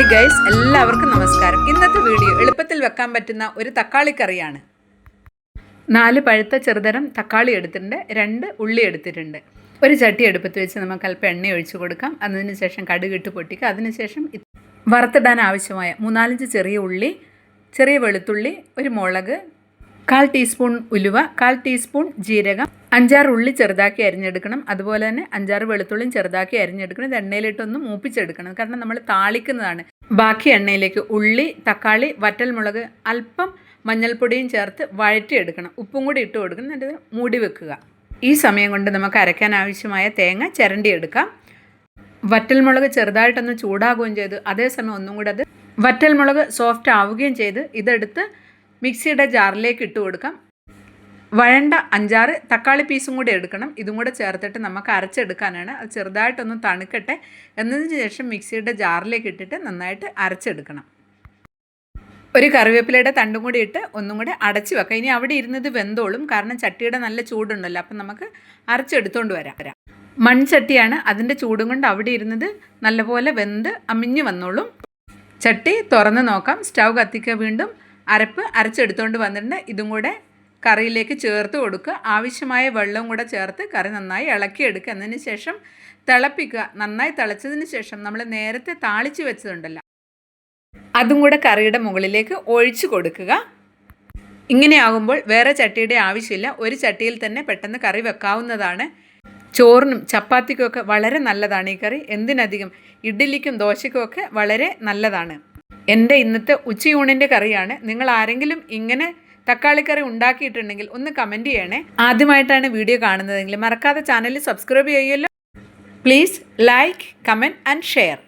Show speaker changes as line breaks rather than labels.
Hi guys എല്ലാവർക്കും നമസ്കാരം. ഇന്നത്തെ വീഡിയോ എളുപ്പത്തിൽ വെക്കാൻ പറ്റുന്ന ഒരു തക്കാളി കറിയാണ് നാല് പഴുത്ത ചെറുതരം തക്കാളി എടുത്തിട്ടുണ്ട് രണ്ട് ഉള്ളി എടുത്തിട്ടുണ്ട്. ഒരു ചട്ടി എടുപ്പത്ത് വെച്ച് നമുക്ക് അല്പം എണ്ണ ഒഴിച്ച് കൊടുക്കാം. അതിന് ശേഷം കടുകിട്ട് പൊട്ടിക്കുക. അതിനുശേഷം വറുത്തിടാൻ ആവശ്യമായ മൂന്നാലഞ്ച് ചെറിയ ഉള്ളി ചെറിയ വെളുത്തുള്ളി ഒരു മുളക് കാൽ ടീസ്പൂൺ ഉലുവ കാൽ ടീസ്പൂൺ ജീരകം അഞ്ചാറ് ഉള്ളി ചെറുതാക്കി അരിഞ്ഞെടുക്കണം. അതുപോലെ തന്നെ അഞ്ചാറ് വെളുത്തുള്ളിയും ചെറുതാക്കി അരിഞ്ഞെടുക്കണം. ഇത് എണ്ണയിലിട്ടൊന്ന് മൂപ്പിച്ചെടുക്കണം. കാരണം നമ്മൾ താളിക്കുന്നതാണ്. ബാക്കി എണ്ണയിലേക്ക് ഉള്ളി തക്കാളി വറ്റൽമുളക് അല്പം മഞ്ഞൾപ്പൊടിയും ചേർത്ത് വഴറ്റിയെടുക്കണം. ഉപ്പും കൂടി ഇട്ട് കൊടുക്കണം. എന്നിട്ട് മൂടി വെക്കുക. ഈ സമയം കൊണ്ട് നമുക്ക് അരയ്ക്കാൻ ആവശ്യമായ തേങ്ങ ചിരണ്ടിയെടുക്കാം. വറ്റൽമുളക് ചെറുതായിട്ടൊന്ന് ചൂടാകുകയും ചെയ്തു. അതേസമയം ഒന്നും കൂടെ അത് വറ്റൽമുളക് സോഫ്റ്റ് ആവുകയും ചെയ്ത് ഇതെടുത്ത് മിക്സിയുടെ ജാറിലേക്ക് ഇട്ട് കൊടുക്കാം. വഴണ്ട അഞ്ചാറ് തക്കാളി പീസും കൂടി എടുക്കണം. ഇതും കൂടെ ചേർത്തിട്ട് നമുക്ക് അരച്ചെടുക്കാനാണ്. അത് ചെറുതായിട്ടൊന്ന് തണുക്കട്ടെ. എന്നതിന് ശേഷം മിക്സിയുടെ ജാറിലേക്ക് ഇട്ടിട്ട് നന്നായിട്ട് അരച്ചെടുക്കണം. ഒരു കറിവേപ്പിലയുടെ തണ്ടും കൂടി ഇട്ട് ഒന്നും കൂടി അടച്ചു വെക്കാം. ഇനി അവിടെ ഇരുന്നത് വെന്തോളും. കാരണം ചട്ടിയുടെ നല്ല ചൂടുണ്ടല്ലോ. അപ്പം നമുക്ക് അരച്ചെടുത്തുകൊണ്ട് വരാം വരാം. മൺചട്ടിയാണ്. അതിന്റെ ചൂടും കൊണ്ട് അവിടെ ഇരുന്നത് നല്ലപോലെ വെന്ത് അമിഞ്ഞു വന്നോളും. ചട്ടി തുറന്ന് നോക്കാം. സ്റ്റൗ കത്തിക്കുക വീണ്ടും. അരപ്പ് അരച്ചെടുത്തുകൊണ്ട് വന്നിട്ടുണ്ട്. ഇതും കൂടെ കറിയിലേക്ക് ചേർത്ത് കൊടുക്കുക. ആവശ്യമായ വെള്ളവും കൂടെ ചേർത്ത് കറി നന്നായി ഇളക്കിയെടുക്കുക. എന്നതിന് ശേഷം തിളപ്പിക്കുക. നന്നായി തിളച്ചതിന് ശേഷം നമ്മൾ നേരത്തെ താളിച്ച് വെച്ചതുണ്ടല്ലോ. അതും കൂടെ കറിയുടെ മുകളിലേക്ക് ഒഴിച്ചു കൊടുക്കുക. ഇങ്ങനെയാകുമ്പോൾ വേറെ ചട്ടിയുടെ ആവശ്യമില്ല. ഒരു ചട്ടിയിൽ തന്നെ പെട്ടെന്ന് കറി വെക്കാവുന്നതാണ്. ചോറിനും ചപ്പാത്തിക്കുമൊക്കെ വളരെ നല്ലതാണ് ഈ കറി. എന്തിനധികം? ഇഡ്ഡലിക്കും ദോശയ്ക്കുമൊക്കെ വളരെ നല്ലതാണ്. എന്റെ ഇന്നത്തെ ഉച്ചയൂണിന്റെ കറിയാണ്. നിങ്ങൾ ആരെങ്കിലും ഇങ്ങനെ തക്കാളിക്കറി ഉണ്ടാക്കിയിട്ടുണ്ടെങ്കിൽ ഒന്ന് കമന്റ് ചെയ്യണേ. ആദ്യമായിട്ടാണ് വീഡിയോ കാണുന്നതെങ്കിൽ മറക്കാതെ ചാനൽ സബ്സ്ക്രൈബ് ചെയ്യുമല്ലോ. Please like comment and share